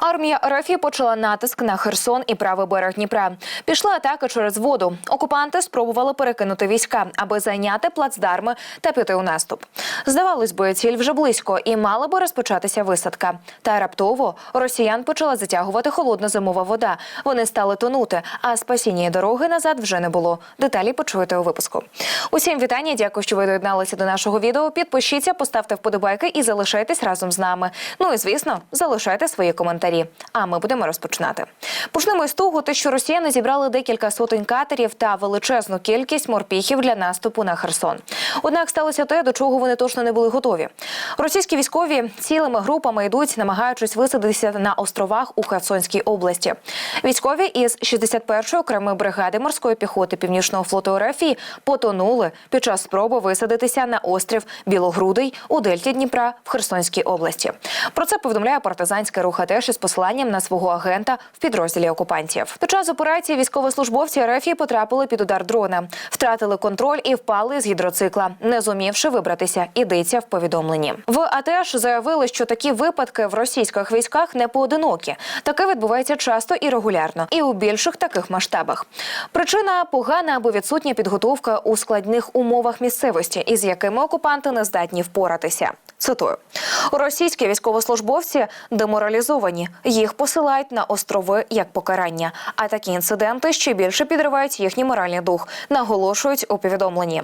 Армія РФ почала натиск на Херсон і правий берег Дніпра. Пішла атака через воду. Окупанти спробували перекинути війська, аби зайняти плацдарми та піти у наступ. Здавалось би, ціль вже близько і мала би розпочатися висадка. Та раптово росіян почала затягувати холодна зимова вода. Вони стали тонути, а спасіння дороги назад вже не було. Деталі почуєте у випуску. Усім вітання. Дякую, що ви доєдналися до нашого відео. Підпишіться, поставте вподобайки і залишайтесь разом з нами. Ну і звісно, залишайте свої коментарі. А ми будемо розпочинати. Почнемо із того, що росіяни зібрали декілька сотень катерів та величезну кількість морпіхів для наступу на Херсон. Однак сталося те, до чого вони точно не були готові. Російські військові цілими групами йдуть, намагаючись висадитися на островах у Херсонській області. Військові із 61-ї окремої бригади морської піхоти Північного флоту РФ потонули під час спроби висадитися на острів Білогрудий у дельті Дніпра в Херсонській області. Про це повідомляє партизанський рух АТЕШ із посиланням на свого агента в підрозділі окупантів. Під час операції військовослужбовці РФ потрапили під удар дрона, втратили контроль і впали з гідроцикла, не зумівши вибратися. Ідеться в повідомленні. В АТЕШ заявили, що такі випадки в російських військах не поодинокі. Таке відбувається часто і регулярно, і у більших таких масштабах. Причина погана або відсутня підготовка у складних умовах місцевості, із якими окупанти не здатні впоратися. Цитую російські військовослужбовці деморалізовані. Їх посилають на острови як покарання. А такі інциденти ще більше підривають їхній моральний дух, наголошують у повідомленні.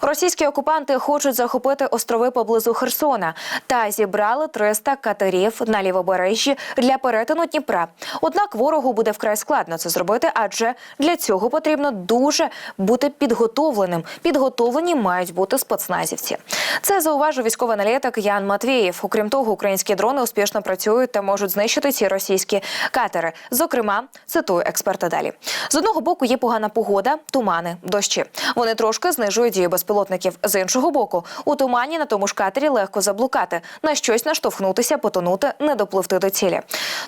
Російські окупанти хочуть захопити острови поблизу Херсона та зібрали 300 катерів на лівобережжі для перетину Дніпра. Однак ворогу буде вкрай складно це зробити, адже для цього потрібно дуже бути підготовленим. Підготовлені мають бути спецназівці. Це зауважив військовий аналітик Ян Матвієв. Окрім того, українські дрони успішно працюють та можуть знищити ці російські катери. Зокрема, цитую експерта далі. З одного боку є погана погода, тумани, дощі. Вони трошки знижують дію безпілотників. З іншого боку, у тумані на тому ж катері легко заблукати, на щось наштовхнутися, потонути, не допливти до цілі.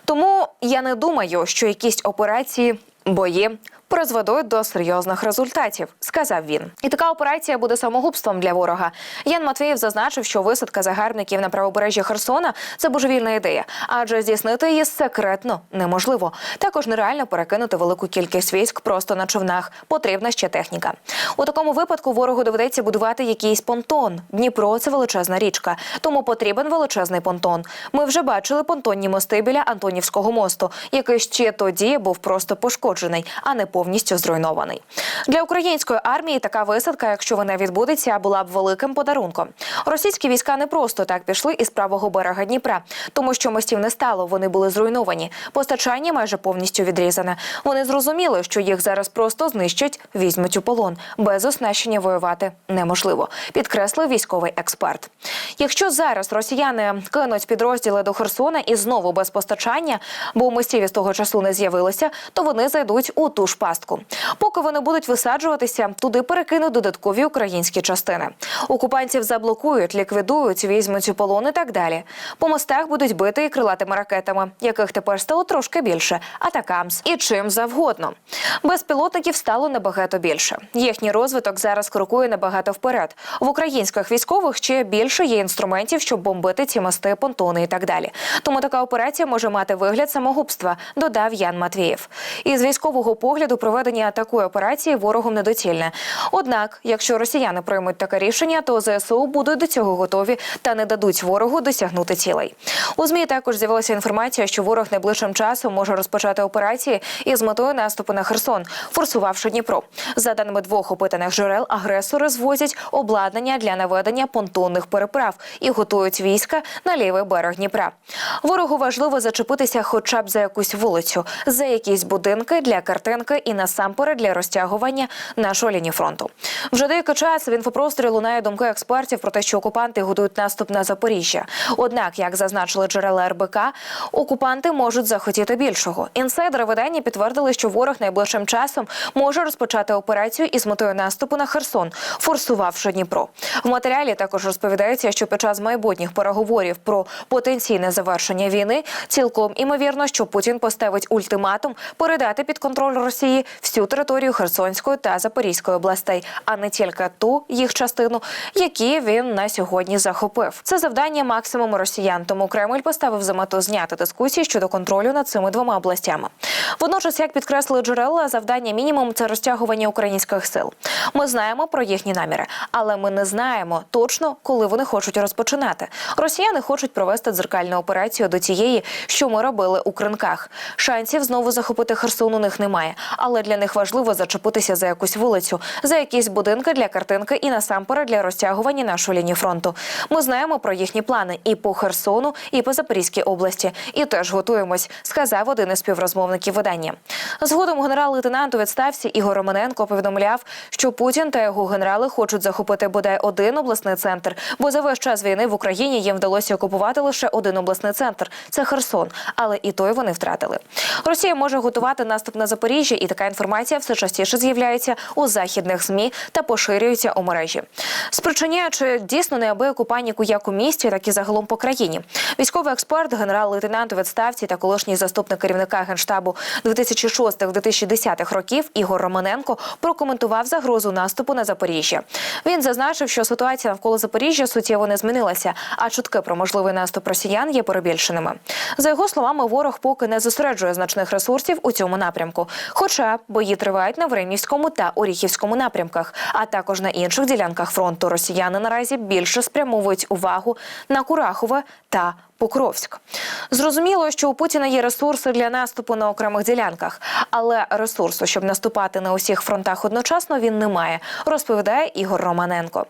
Тому я не думаю, що якісь операції. Бої призведуть до серйозних результатів, сказав він. І така операція буде самогубством для ворога. Ян Матвієв зазначив, що висадка загарбників на правобережжі Херсона це божевільна ідея, адже здійснити її секретно неможливо. Також нереально перекинути велику кількість військ просто на човнах. Потрібна ще техніка. У такому випадку ворогу доведеться будувати якийсь понтон. Дніпро це величезна річка, тому потрібен величезний понтон. Ми вже бачили понтонні мости біля Антонівського мосту, який ще тоді був просто пошкоджений, а не повністю зруйнований. Для української армії така висадка, якщо вона відбудеться, була б великим подарунком. Російські війська не просто так пішли із правого берега Дніпра, тому що мостів не стало. Вони були зруйновані. Постачання майже повністю відрізане. Вони зрозуміли, що їх зараз просто знищать, візьмуть у полон. Без оснащення воювати неможливо. Підкреслив військовий експерт. Якщо зараз росіяни кинуть підрозділи до Херсона і знову без постачання, бо мостів із того часу не з'явилося, то вони зайдуть у ту ж пастку. Поки вони будуть висаджуватися, туди перекинуть додаткові українські частини. Окупантів заблокують, ліквідують, візьмуть у полон і так далі. По мостах будуть бити і крилатими ракетами, яких тепер стало трошки більше, атакамс і чим завгодно. Безпілотників стало набагато більше. Їхній розвиток зараз крокує набагато вперед. В українських військових ще більше є інструментів, щоб бомбити ці мости, понтони і так далі. Тому така операція може мати вигляд самогубства, додав Ян Матвієв. Із військового погляду проведення такої операції ворогом недоцільне. Однак, якщо росіяни приймуть таке рішення, то ЗСУ будуть до цього готові та не дадуть ворогу досягнути цілей. У змі також з'явилася інформація, що ворог найближчим часом може розпочати операції із метою наступу на Херсон, форсувавши Дніпро. За даними двох опитаних джерел, агресори звозять обладнання для наведення понтонних переправ і готують війська на лівий берег Дніпра. Ворогу важливо зачепитися, хоча б за якусь вулицю, за якісь будинки для картинки і насамперед для розтягування нашої лінії фронту. Вже деякий час в інфопросторі лунає думки експертів про те, що окупанти готують наступ на Запоріжжя. Однак, як зазначили джерела РБК, окупанти можуть захотіти більшого. Інсайдери видання підтвердили, що ворог найближчим часом може розпочати операцію із метою наступу на Херсон, форсувавши Дніпро. В матеріалі також розповідається, що під час майбутніх переговорів про потенційне завершення війни цілком імовірно, що Путін поставить ультиматум передати під контроль Росії Росії всю територію Херсонської та Запорізької областей, а не тільки ту їх частину, які він на сьогодні захопив. Це завдання максимуму росіян. Тому Кремль поставив за мету зняти дискусії щодо контролю над цими двома областями. Водночас, як підкреслили джерела, завдання мінімум це розтягування українських сил. Ми знаємо про їхні наміри, але ми не знаємо точно, коли вони хочуть розпочинати. Росіяни хочуть провести дзеркальну операцію до тієї, що ми робили у кринках. Шансів знову захопити Херсон у них немає, але для них важливо зачепитися за якусь вулицю, за якісь будинки для картинки і насамперед для розтягування нашої лінії фронту. Ми знаємо про їхні плани і по Херсону, і по Запорізькій області, і теж готуємось, сказав один із співрозмовників видання. Згодом генерал-лейтенант у відставці Ігор Романенко повідомляв, що Путін та його генерали хочуть захопити бодай один обласний центр, бо за весь час війни в Україні їм вдалося окупувати лише один обласний центр це Херсон, але і той вони втратили. Росія може готувати наступ на Запоріжжя, і така інформація все частіше з'являється у західних змі та поширюється у мережі, спричиняючи дійсно неабияку паніку як у місті, так і загалом по країні. Військовий експерт, генерал-лейтенант у відставці та колишній заступник керівника генштабу 2006-2010 років Ігор Романенко прокоментував загрозу наступу на Запоріжжя. Він зазначив, що ситуація навколо Запоріжжя суттєво не змінилася, а чутки про можливий наступ росіян є перебільшеними. За його словами, ворог поки не зосереджує значних ресурсів у цьому напрямку. Хоча бої тривають на Времівському та Оріхівському напрямках, а також на інших ділянках фронту. Росіяни наразі більше спрямовують увагу на Курахове та Покровськ. Зрозуміло, що у Путіна є ресурси для наступу на окремих ділянках, але ресурсу, щоб наступати на усіх фронтах одночасно, він не має, розповідає Ігор Романенко.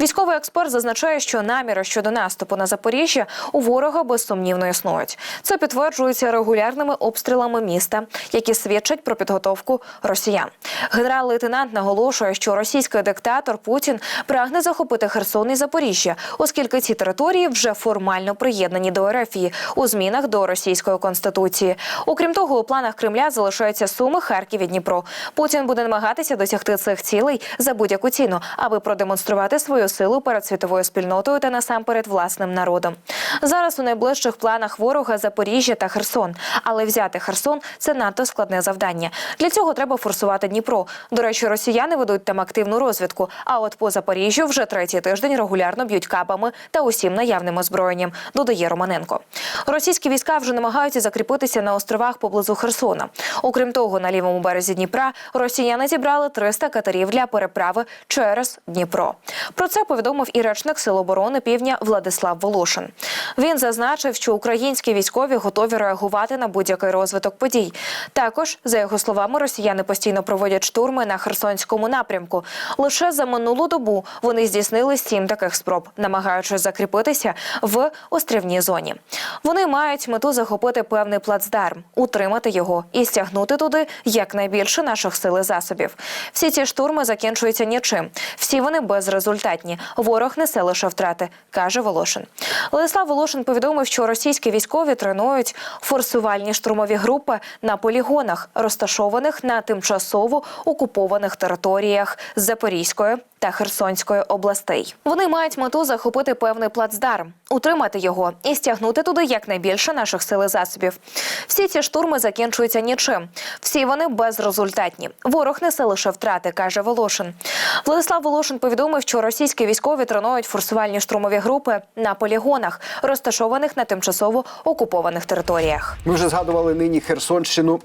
Військовий експерт зазначає, що наміри щодо наступу на Запоріжжя у ворога безсумнівно існують. Це підтверджується регулярними обстрілами міста, які свідчать про підготовку росіян. Генерал-лейтенант наголошує, що російський диктатор Путін прагне захопити Херсон і Запоріжжя, оскільки ці території вже формально приєднані до Ерефії у змінах до російської конституції. Окрім того, у планах Кремля залишаються Суми, Харків і Дніпро. Путін буде намагатися досягти цих цілей за будь-яку ціну, аби продемонструвати свою силу перед світовою спільнотою та насамперед власним народом. Зараз у найближчих планах ворога Запоріжжя та Херсон, але взяти Херсон це надто складне завдання. Для цього треба форсувати Дніпро. До речі, росіяни ведуть там активну розвідку. А от по Запоріжжю вже третій тиждень регулярно б'ють кабами та усім наявним озброєнням. Додає Романенко. Російські війська вже намагаються закріпитися на островах поблизу Херсона. Окрім того, на лівому березі Дніпра росіяни зібрали 300 катерів для переправи через Дніпро. Про це повідомив і речник Сил оборони Півдня Владислав Волошин. Він зазначив, що українські військові готові реагувати на будь-який розвиток подій. Також, за його словами, росіяни постійно проводять штурми на Херсонському напрямку. Лише за минулу добу вони здійснили сім таких спроб, намагаючись закріпитися в острівній зоні. Вони мають мету захопити певний плацдарм, утримати його і стягнути туди якнайбільше наших сил і засобів. Всі ці штурми закінчуються нічим. Всі вони безрезультатні. Ворог несе лише втрати, каже Волошин. Владислав Волошин повідомив, що російські військові тренують форсувальні штурмові групи на полігонах, розташованих на тимчасово окупованих територіях Запорізької та Херсонської областей. Вони мають мету захопити певний плацдарм, утримати його і стягнути туди якнайбільше наших сил і засобів. Всі ці штурми закінчуються нічим. Всі вони безрезультатні. Ворог несе лише втрати, каже Волошин. Владислав Волошин повідомив, що російські військові тренують форсувальні штурмові групи на полігонах, розташованих на тимчасово окупованих територіях. Ми вже згадували нині Херсонщину.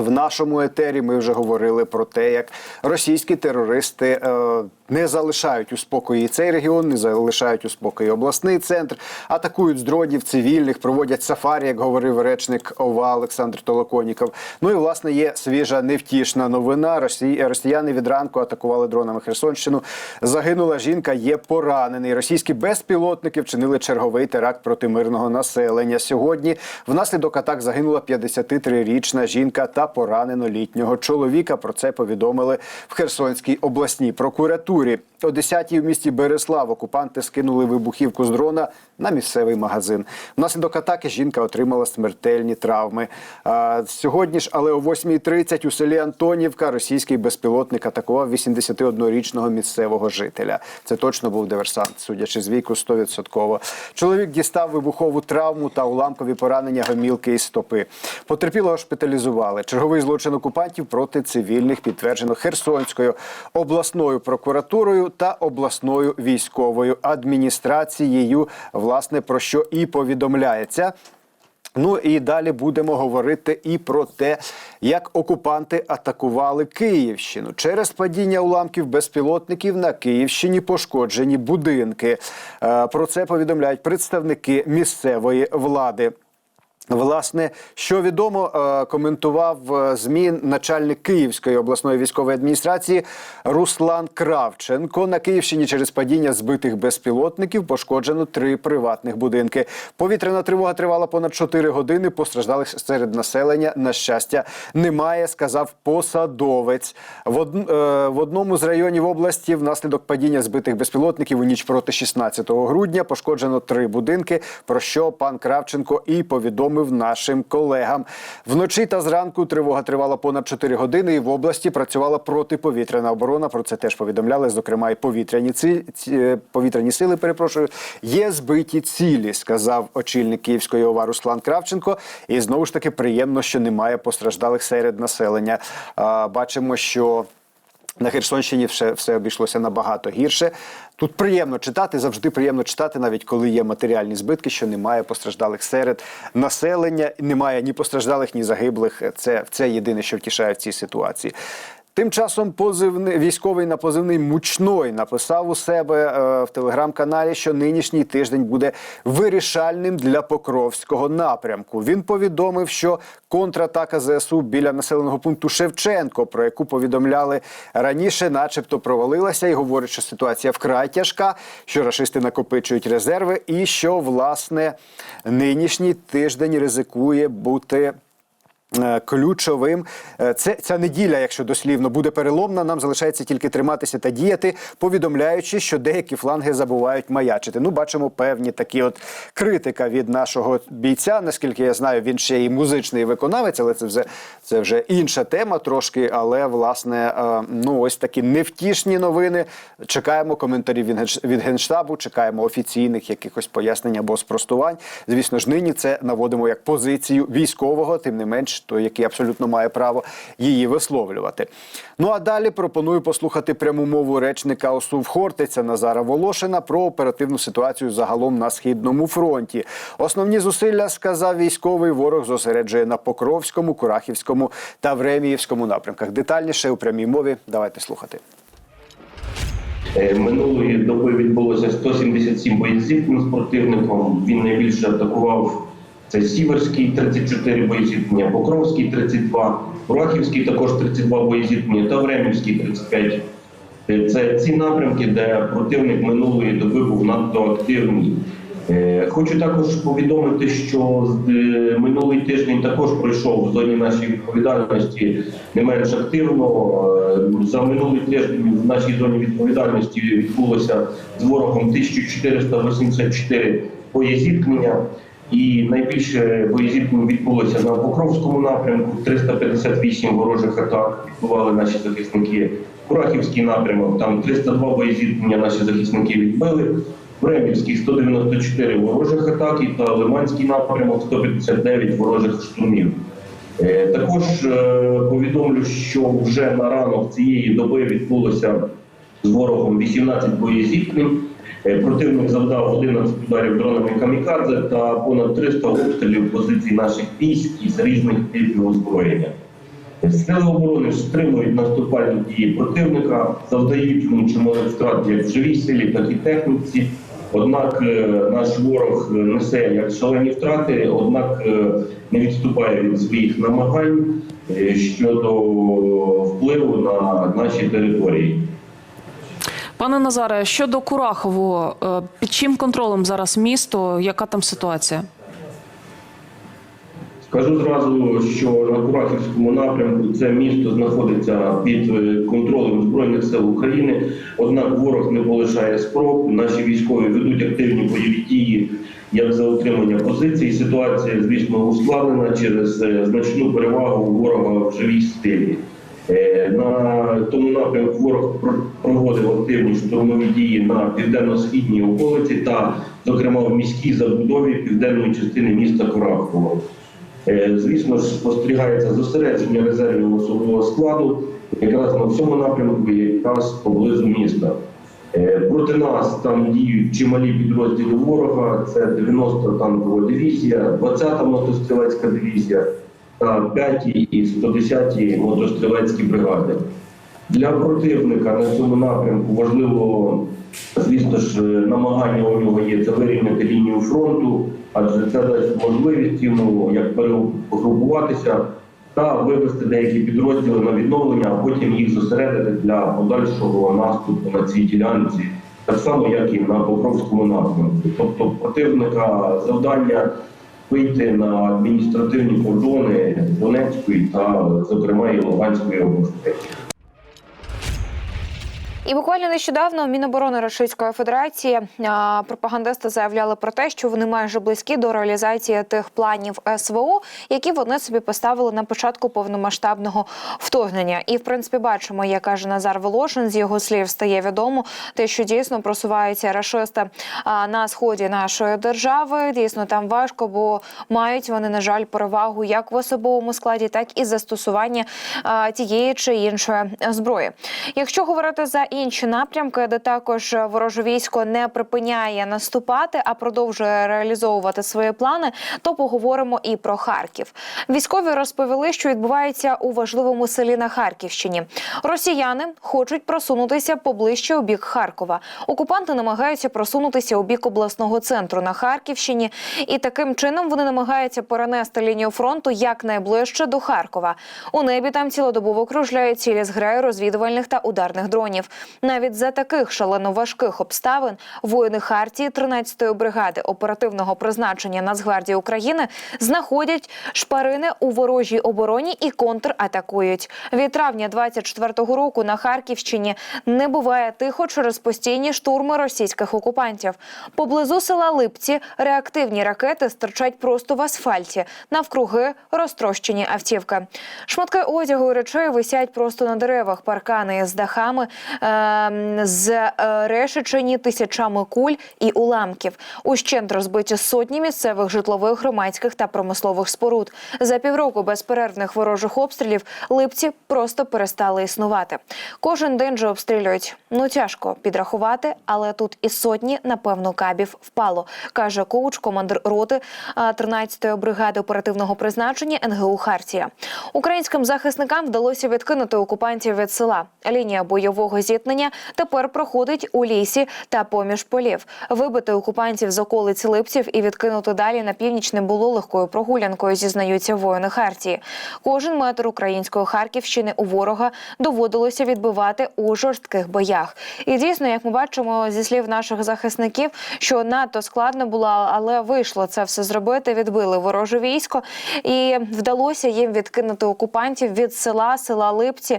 В нашому етері ми вже говорили про те, як російські терористи е, не залишають у спокої цей регіон, не залишають у спокої обласний центр, атакують з дронів цивільних, проводять сафарі, як говорив речник ОВА Олександр Толоконіков. Ну і власне є свіжа невтішна новина. Росії, росіяни від ранку атакували дронами Херсонщину. Загинула жінка, є поранений. Російські безпілотники вчинили черговий теракт проти мирного населення. Сьогодні внаслідок атак загинула 53-річна жінка та поранено літнього чоловіка. Про це повідомили в Херсонській обласній прокуратурі. Бутурі. О 10-й в місті Береслав окупанти скинули вибухівку з дрона на місцевий магазин. Внаслідок атаки жінка отримала смертельні травми. А, сьогодні ж, але о 8.30 у селі Антонівка російський безпілотник атакував 81-річного місцевого жителя. Це точно був диверсант, судячи з віку 100%. Чоловік дістав вибухову травму та уламкові поранення гомілки і стопи. Потерпілого шпиталізували. Черговий злочин окупантів проти цивільних підтверджено Херсонською обласною прокуратурою та обласною військовою адміністрацією. Власне про що і повідомляється. Ну і далі будемо говорити і про те, як окупанти атакували Київщину. Через падіння уламків безпілотників на Київщині пошкоджені будинки. Е, Про це повідомляють представники місцевої влади. Власне, що відомо, е, коментував е, змі начальник Київської обласної військової адміністрації Руслан Кравченко. На Київщині через падіння збитих безпілотників пошкоджено три приватних будинки. Повітряна тривога тривала понад 4 години. Постраждалих серед населення на щастя немає, сказав посадовець. В, од... е, в одному з районів області внаслідок падіння збитих безпілотників у ніч проти 16 грудня пошкоджено три будинки. Про що пан Кравченко і повідомив нашим колегам. Вночі та зранку тривога тривала понад 4 години, і в області працювала протиповітряна оборона. Про це теж повідомляли. Зокрема, і повітряні ці... е, повітряні сили. Перепрошую, є збиті цілі, сказав очільник Київської ОВА Руслан Кравченко. І знову ж таки приємно, що немає постраждалих серед населення. Бачимо, що. На Херсонщині все, все обійшлося набагато гірше. Тут приємно читати, завжди приємно читати, навіть коли є матеріальні збитки, що немає постраждалих серед населення, немає ні постраждалих, ні загиблих. Це, це єдине, що втішає в цій ситуації. Тим часом позивний військовий на позивний мучной написав у себе е, в телеграм-каналі, що нинішній тиждень буде вирішальним для Покровського напрямку. Він повідомив, що контратака ЗСУ біля населеного пункту Шевченко, про яку повідомляли раніше, начебто провалилася, і говорить, що ситуація вкрай тяжка, що рашисти накопичують резерви, і що власне нинішній тиждень ризикує бути. Е, Ключовим Е, це ця неділя, якщо дослівно буде переломна, нам залишається тільки триматися та діяти, повідомляючи, що деякі фланги забувають маячити. Ну, бачимо певні такі от критика від нашого бійця. Наскільки я знаю, він ще і музичний виконавець, але це вже це вже інша тема трошки. Але власне, е, ну ось такі невтішні новини. Чекаємо коментарів від Генш- від генштабу, чекаємо офіційних якихось пояснень або спростувань. Звісно ж, нині це наводимо як позицію військового, тим не менш, той, який абсолютно має право її висловлювати. Ну а далі пропоную послухати пряму мову речника ОСУВ Хортиця Назара Волошина про оперативну ситуацію загалом на східному фронті. Основні зусилля сказав військовий ворог зосереджує на Покровському, Курахівському та Времіївському напрямках. Детальніше у прямій мові. Давайте слухати. Е, Минулої доби відбулося 177 боєзіткнень з противником. Він найбільше атакував це Сіверський 34 боєзіткнення, Покровський 32, Урахівський також 32 боєзіткнення та Времівський 35. Е, Це ці напрямки, де противник минулої доби був надто активний. Е, Хочу також повідомити, що е, минулий тиждень також пройшов в зоні нашої відповідальності не менш активно. За минулий тиждень в нашій зоні відповідальності відбулося з ворогом 1484 боєзіткнення. І найбільше боєзіткнень відбулося на Покровському напрямку. 358 ворожих атак відбували наші захисники. Курахівський напрямок там 302 боєзіткнення наші захисники відбили. Времівський 194 ворожих атаки та Лиманський напрямок 159 ворожих штурмів. Е, Також е, повідомлю, що вже на ранок цієї доби відбулося з ворогом 18 боєзіткнень. Е, Противник завдав 11 ударів дронами камікадзе та понад 300 обстрілів позицій наших військ із різних типів озброєння. Е, Сили оборони стримують наступальні дії противника, завдають йому чималих втрат як в живій силі, так і техніці. Однак е, наш ворог несе як шалені втрати, однак не відступає від своїх намагань щодо впливу на наші території. Пане Назаре, щодо Курахову, е, під чим контролем зараз місто? Яка там ситуація? Скажу зразу, що на Курахівському напрямку це місто знаходиться під е, контролем Збройних сил України. Однак ворог не полишає спроб. Наші військові ведуть активні бойові дії як за утримання позицій. Ситуація, звісно, ускладнена через е, значну перевагу ворога в живій стилі. Е, На тому напрямку ворог проводив активні штурмові дії на південно-східній околиці та, зокрема, в міській забудові південної частини міста Курахово. Е, Звісно ж, спостерігається зосередження резервів особового складу якраз на всьому напрямку, якраз поблизу міста. Е, Проти нас там діють чималі підрозділи ворога. Це 90 танкова дивізія, 20-та мотострілецька дивізія та 5 і 110 мотострілецькі бригади. Для противника на цьому напрямку важливо, звісно ж, намагання у нього є це вирівняти лінію фронту, адже це дасть можливість йому як перегрупуватися та вивести деякі підрозділи на відновлення, а потім їх зосередити для подальшого наступу на цій ділянці, так само як і на Покровському напрямку. Тобто противника завдання вийти на адміністративні кордони Донецької та, зокрема, і Луганської області. І буквально нещодавно Міноборони Російської Федерації пропагандисти заявляли про те, що вони майже близькі до реалізації тих планів СВО, які вони собі поставили на початку повномасштабного вторгнення. І в принципі бачимо, як каже Назар Волошин, з його слів стає відомо, те, що дійсно просуваються рашисти на сході нашої держави. Дійсно там важко, бо мають вони на жаль перевагу як в особовому складі, так і застосування тієї чи іншої зброї. Якщо говорити за інші напрямки, де також вороже військо не припиняє наступати, а продовжує реалізовувати свої плани, то поговоримо і про Харків. Військові розповіли, що відбувається у важливому селі на Харківщині. Росіяни хочуть просунутися поближче у бік Харкова. Окупанти намагаються просунутися у бік обласного центру на Харківщині, і таким чином вони намагаються перенести лінію фронту якнайближче до Харкова. У небі там цілодобово кружляють цілі зграї розвідувальних та ударних дронів. Навіть за таких шалено важких обставин воїни Хартії 13-ї бригади оперативного призначення Нацгвардії України знаходять шпарини у ворожій обороні і контратакують. Від травня 24-го року на Харківщині не буває тихо через постійні штурми російських окупантів. Поблизу села Липці реактивні ракети стирчать просто в асфальті, навкруги розтрощені автівки. Шматки одягу і речей висять просто на деревах, паркани з дахами е- зрешечені тисячами куль і уламків. Ущент розбиті сотні місцевих житлових, громадських та промислових споруд. За півроку безперервних ворожих обстрілів липці просто перестали існувати. Кожен день же обстрілюють. Ну тяжко підрахувати, але тут і сотні, напевно, кабів впало, каже коуч, командир роти а, 13-ї бригади оперативного призначення НГУ Хартія. Українським захисникам вдалося відкинути окупантів від села. Лінія бойового зіткнення тепер проходить у лісі та поміж полів. Вибити окупантів з околиць Липців і відкинути далі на північ не було легкою прогулянкою, зізнаються воїни Хартії. Кожен метр української Харківщини у ворога доводилося відбивати у жорстких боях. І дійсно, як ми бачимо зі слів наших захисників, що надто складно було, але вийшло це все зробити. Відбили вороже військо, і вдалося їм відкинути окупантів від села, села Липці.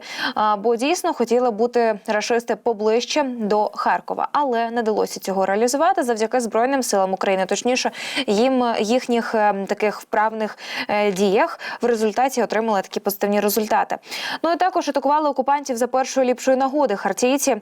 Бо дійсно хотіли бути рашисти поближче до Харкова, але не вдалося цього реалізувати завдяки збройним силам України. Точніше, їм їхніх е, таких вправних е, діях в результаті отримали такі позитивні результати. Ну і також атакували окупантів за першої ліпшої нагоди. Хартійці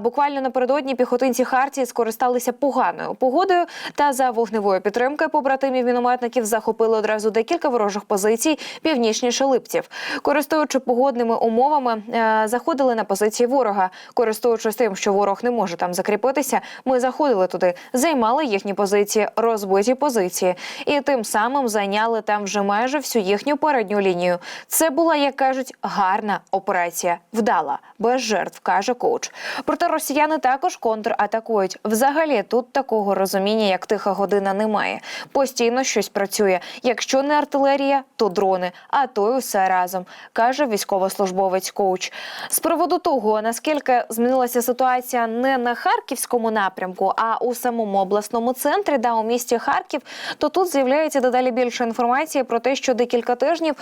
буквально напередодні піхотинці Хартії скористалися поганою погодою та за вогневої підтримки побратимів мінометників захопили одразу декілька ворожих позицій північніше липців. Користуючи погодними умовами, е, заходили на позиції ворога. Користуючись тим, що ворог не може там закріпитися, ми заходили туди, займали їхні позиції, розбиті позиції, і тим самим зайняли там вже майже всю їхню передню лінію. Це була, як кажуть, гарна операція, вдала, без жертв, каже коуч. Проте росіяни також контратакують. Взагалі тут такого розуміння, як тиха година, немає. Постійно щось працює. Якщо не артилерія, то дрони, а то й усе разом, каже військовослужбовець коуч. З приводу того, наскільки Оскільки змінилася ситуація не на харківському напрямку, а у самому обласному центрі, да у місті Харків, то тут з'являється дедалі більше інформації про те, що декілька тижнів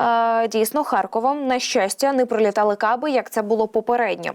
е, дійсно Харковом на щастя не прилітали каби, як це було попередньо.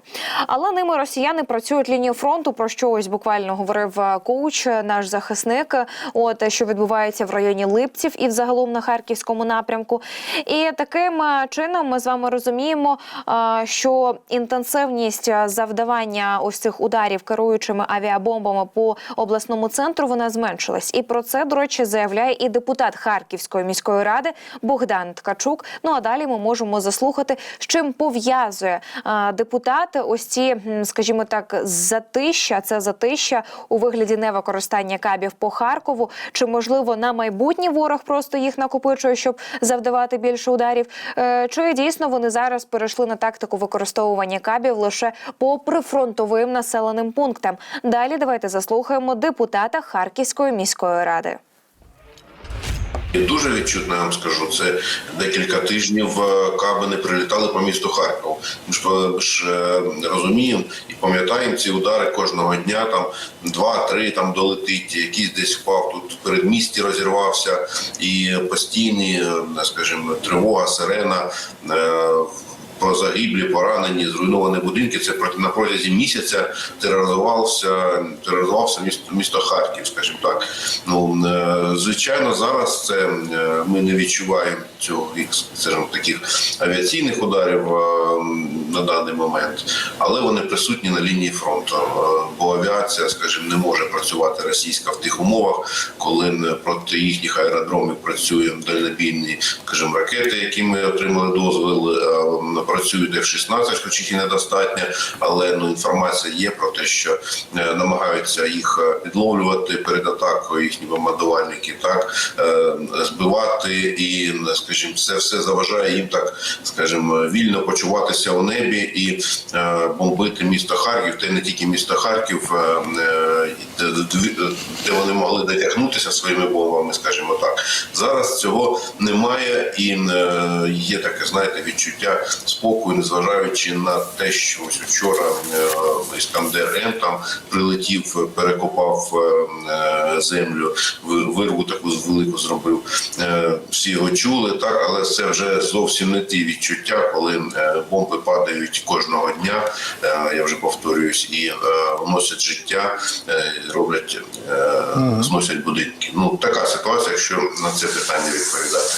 Але ними росіяни працюють лінію фронту. Про що ось буквально говорив е, коуч, е, наш захисник. е, От що відбувається в районі Липців і взагалом на харківському напрямку. І таким чином ми з вами розуміємо, е, що інтенсивність е, завдавання ось цих ударів керуючими авіабомбами по обласному центру вона зменшилась. І про це, до речі, заявляє і депутат Харківської міської ради Богдан Ткачук. Ну а далі ми можемо заслухати, з чим пов'язує е, депутат ось ці, скажімо так, затища. Це затища у вигляді невикористання кабів по Харкову. Чи можливо на майбутнє ворог просто їх накопичує, щоб завдавати більше ударів? Е, Чи дійсно вони зараз перейшли на тактику використовування кабів лише по прифронтовим населеним пунктам? Далі давайте заслухаємо депутата Харківської міської ради. І дуже відчутно, я вам скажу, це декілька тижнів е, каби не прилітали по місту Харків. Ми ж, е, е, розуміємо і пам'ятаємо ці удари кожного дня. Там два-три там долетить, якийсь десь впав тут в передмісті розірвався, і постійні, скажімо, тривога, сирена. Про загиблі, поранені, зруйновані будинки. Це на протязі місяця тероризувався, тероризувався місто, місто Харків, скажімо так. Ну е, звичайно, зараз це е, ми не відчуваємо цього скажімо, таких авіаційних ударів е, на даний момент, але вони присутні на лінії фронту. Е, Бо авіація, скажімо, не може працювати російська в тих умовах, коли проти їхніх аеродромів працює дальнобійні, скажімо, ракети, які ми отримали дозвіл. е, Працюють F-16, хоч їх і недостатньо, але ну інформація є про те, що е, намагаються їх підловлювати перед атакою їхні бомбардувальники, так збивати, і скажімо, це все заважає їм так, скажімо, вільно почуватися у небі і е, бомбити місто Харків, та й не тільки місто Харків, е, е, де, де- де вони могли дотягнутися своїми бомбами, скажімо так. Зараз цього немає, і е, є таке, знаєте, відчуття спокою, незважаючи на те, що ось вчора е, Іскандер М там прилетів, перекопав е, землю, ви- вирву таку велику зробив. Е, Всі його чули, так, але це вже зовсім не ті відчуття, коли е, бомби падають кожного дня. е, Я вже повторююсь, і е, вносять життя, е, роблять, е, зносять будинки. Ну така ситуація, якщо на це питання відповідати.